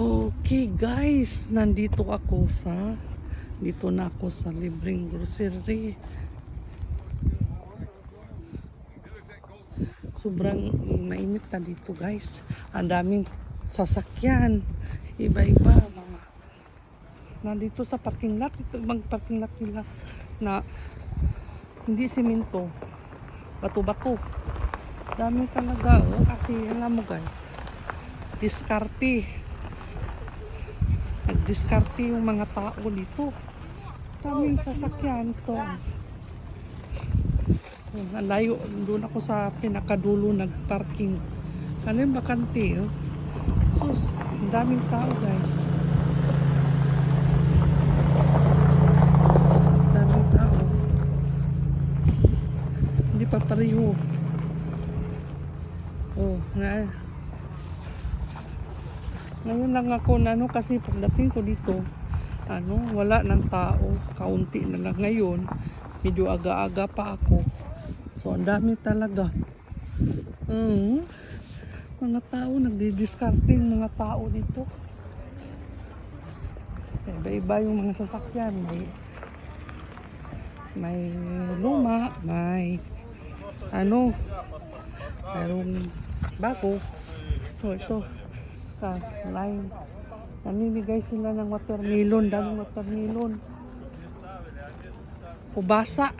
Okay guys, nandito ako sa dito na ako sa libreng grocery. Sobrang mainit na dito guys. Ang daming sasakyan. Iba-iba mga nandito sa parking lot. Ito bang parking lot nila na hindi simento. Bato-bato. Dami talaga. Oh, kasi alam mo guys, diskarte. Nagdiskarte yung mga tao dito. Daming sasakyan to. Oh, ang layo, doon ako sa pinakadulo nagparking. Kanin bakante, oh. Sus, ang daming tao, guys. Daming tao. Hindi pa pareho. Oh, nga. Ngayon lang ako na ano kasi pagdating ko dito, ano, wala ng tao, kaunti na lang ngayon. Medyo aga-aga pa ako. So, ang dami talaga. Mm. Mga tao, nagdi-discarding mga tao dito. Iba-iba yung mga sasakyan. May, may luma, may ano, mayroong bago. So, ito, ka, line. Namimigay sila ng watermelon, daming watermelon. Kubasa.